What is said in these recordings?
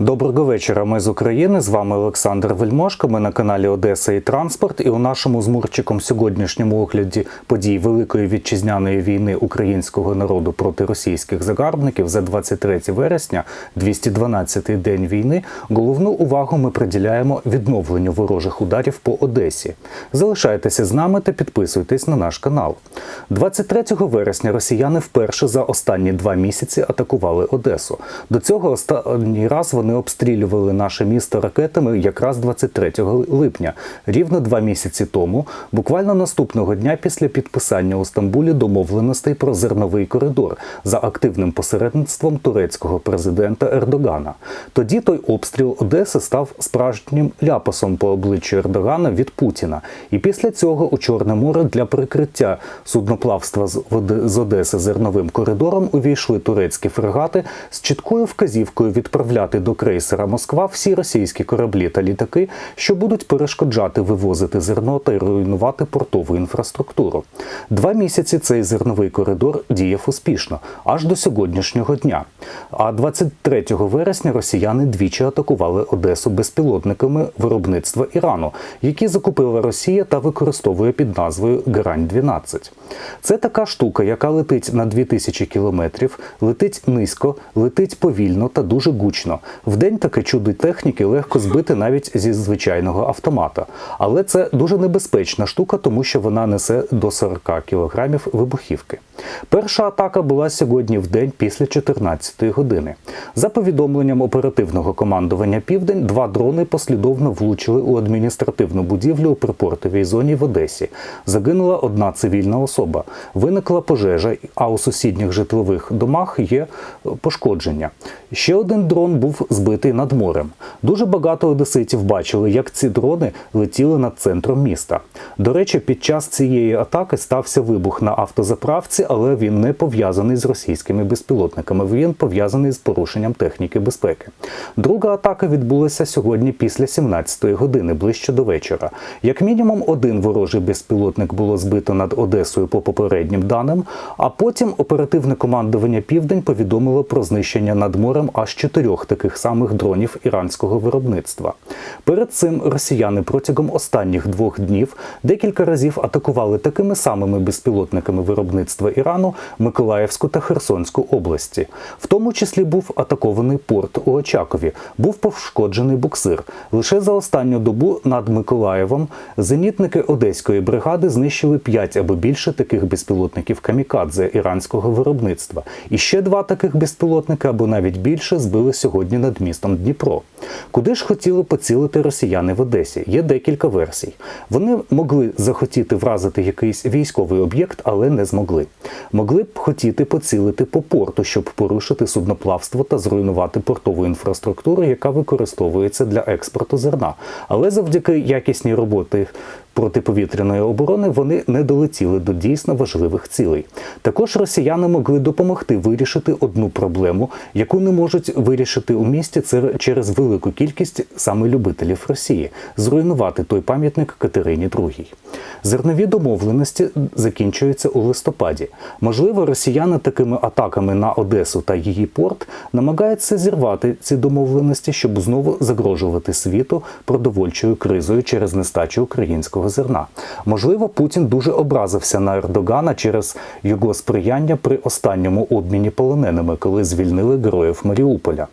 Доброго вечора. Ми з України. З вами Олександр Вельмошко. Ми на каналі Одеса і Транспорт. І у нашому з Мурчиком сьогоднішньому огляді подій Великої вітчизняної війни українського народу проти російських загарбників за 23 вересня, 212-й день війни. Головну увагу ми приділяємо відновленню ворожих ударів по Одесі. Залишайтеся з нами та підписуйтесь на наш канал. 23 вересня росіяни вперше за останні два місяці атакували Одесу. До цього останній раз вони обстрілювали наше місто ракетами якраз 23 липня, рівно два місяці тому, буквально наступного дня після підписання у Стамбулі домовленостей про зерновий коридор за активним посередництвом турецького президента Ердогана. Тоді той обстріл Одеси став справжнім ляпасом по обличчю Ердогана від Путіна. І після цього у Чорне море для прикриття судноплавства з Оде- з Одеси зерновим коридором увійшли турецькі фрегати з чіткою вказівкою відправляти до крейсера Москва всі російські кораблі та літаки, що будуть перешкоджати вивозити зерно та руйнувати портову інфраструктуру. Два місяці цей зерновий коридор діяв успішно аж до сьогоднішнього дня. А 23 вересня росіяни двічі атакували Одесу безпілотниками виробництва Ірану, які закупила Росія та використовує під назвою Грань 12 Це така штука, яка летить на 2000 кілометрів, летить низько, летить повільно та дуже гучно. Вдень таке чудо техніки легко збити навіть зі звичайного автомата. Але це дуже небезпечна штука, тому що вона несе до 40 кілограмів вибухівки. Перша атака була сьогодні в день після 14-ї години. За повідомленням оперативного командування Південь, два дрони послідовно влучили у адміністративну будівлю у припортовій зоні в Одесі. Загинула одна цивільна особа. Виникла пожежа, а у сусідніх житлових домах є пошкодження. Ще один дрон був збитий над морем. Дуже багато одеситів бачили, як ці дрони летіли над центром міста. До речі, під час цієї атаки стався вибух на автозаправці, але він не пов'язаний з російськими безпілотниками. Він пов'язаний з порушенням техніки безпеки. Друга атака відбулася сьогодні після 17-ї години, ближче до вечора. Як мінімум, один ворожий безпілотник було збито над Одесою по попереднім даним, а потім оперативне командування Південь повідомило про знищення над морем аж чотирьох таких самих дронів іранського виробництва. Перед цим росіяни протягом останніх двох днів декілька разів атакували такими самими безпілотниками виробництва Ірану Миколаївську та Херсонську області. В тому числі був атакований порт у Очакові, був пошкоджений буксир. Лише за останню добу над Миколаєвом зенітники Одеської бригади знищили 5 або більше таких безпілотників камікадзе іранського виробництва. І ще два таких безпілотника або навіть більше збили сьогодні над містом Дніпро. Куди ж хотіли поцілити росіяни в Одесі? Є декілька версій. Вони могли захотіти вразити якийсь військовий об'єкт, але не змогли. Могли б хотіти поцілити по порту, щоб порушити судноплавство та зруйнувати портову інфраструктуру, яка використовується для експорту зерна. Але завдяки якісній роботи протиповітряної оборони вони не долетіли до дійсно важливих цілей. Також росіяни могли допомогти вирішити одну проблему, яку не можуть вирішити у місті через велику кількість саме любителів Росії зруйнувати той пам'ятник Катерині II. Зернові домовленості закінчуються у листопаді. Можливо, росіяни такими атаками на Одесу та її порт намагаються зірвати ці домовленості, щоб знову загрожувати світу продовольчою кризою через нестачу українського зерна. Можливо, Путін дуже образився на Ердогана через його сприяння при останньому обміні полоненими, коли звільнили героїв Маріуполя.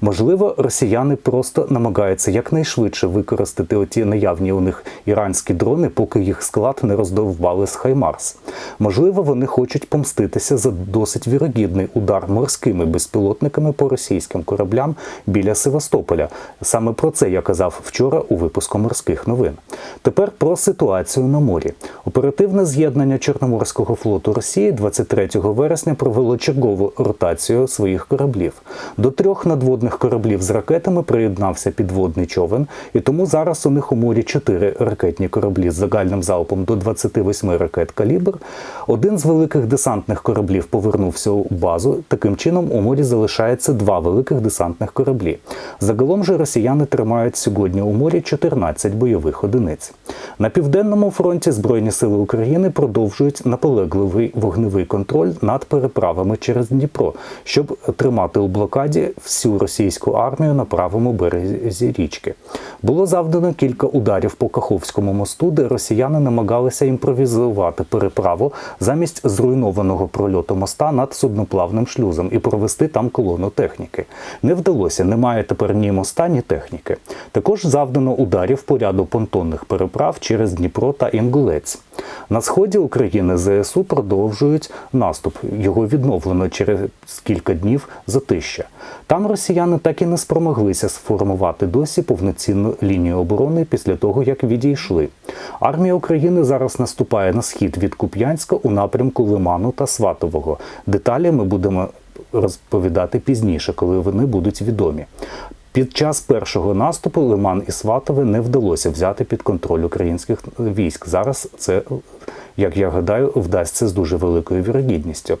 Можливо, росіяни просто намагаються якнайшвидше використати оті наявні у них іранські дрони, поки їх склад не роздовбали з Хаймарс. Можливо, вони хочуть помститися за досить вірогідний удар морськими безпілотниками по російським кораблям біля Севастополя. Саме про це я казав вчора у випуску морських новин. Тепер ситуацію на морі. Оперативне з'єднання Чорноморського флоту Росії 23 вересня провело чергову ротацію своїх кораблів. До трьох надводних кораблів з ракетами приєднався підводний човен, і тому зараз у них у морі чотири ракетні кораблі з загальним залпом до 28 ракет калібр. Один з великих десантних кораблів повернувся у базу. Таким чином у морі залишається два великих десантних кораблі. Загалом же росіяни тримають сьогодні у морі 14 бойових одиниць. На південному фронті Збройні сили України продовжують наполегливий вогневий контроль над переправами через Дніпро, щоб тримати у блокаді всю російську армію на правому березі річки. Було завдано кілька ударів по Каховському мосту, де росіяни намагалися імпровізувати переправу замість зруйнованого прольоту моста над судноплавним шлюзом і провести там колону техніки. Не вдалося, немає тепер ні моста, ні техніки. Також завдано ударів по ряду понтонних переправ через Дніпро та Інгулець. На сході України ЗСУ продовжують наступ. Його відновлено через кілька днів затища. Там росіяни так і не спромоглися сформувати досі повноцінну лінію оборони після того, як відійшли. Армія України зараз наступає на схід від Куп'янська у напрямку Лиману та Сватового. Деталі ми будемо розповідати пізніше, коли вони будуть відомі. Під час першого наступу Лиман і Сватове не вдалося взяти під контроль українських військ. Зараз це, як я гадаю, вдасться з дуже великою вірогідністю.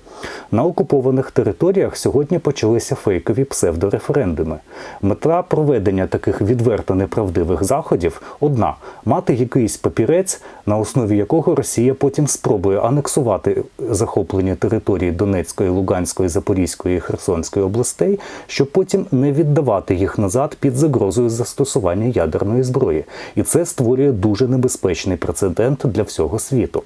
На окупованих територіях сьогодні почалися фейкові псевдореферендуми. Мета проведення таких відверто неправдивих заходів одна мати якийсь папірець, на основі якого Росія потім спробує анексувати захоплені території Донецької, Луганської, Запорізької і Херсонської областей, щоб потім не віддавати їх назад під загрозою застосування ядерної зброї. І це створює дуже небезпечний прецедент для всього світу.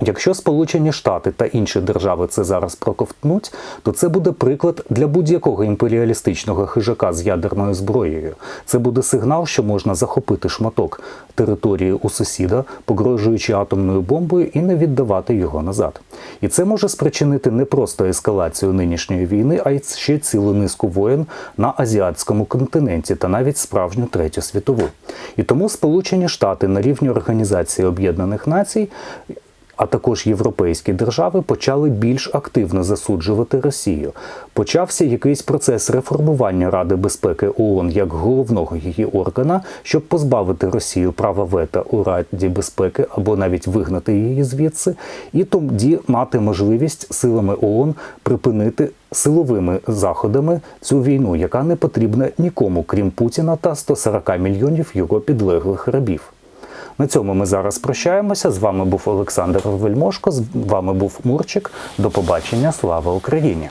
Якщо Сполучені Штати та інші держави це зараз проковтнуть, то це буде приклад для будь-якого імперіалістичного хижака з ядерною зброєю. Це буде сигнал, що можна захопити шматок території у сусіда, погрожуючи атомною бомбою, і не віддавати його назад. І це може спричинити не просто ескалацію нинішньої війни, а й ще цілу низку воєн на азіатському континенті та навіть справжню третю світову. І тому Сполучені Штати на рівні Організації Об'єднаних Націй а також європейські держави почали більш активно засуджувати Росію. Почався якийсь процес реформування Ради безпеки ООН як головного її органа, щоб позбавити Росію права вета у Раді безпеки або навіть вигнати її звідси, і тоді мати можливість силами ООН припинити. Силовими заходами цю війну, яка не потрібна нікому, крім Путіна та 140 мільйонів його підлеглих рабів. На цьому ми зараз прощаємося. З вами був Олександр Вельмошко. З вами був Мурчик. До побачення. Слава Україні!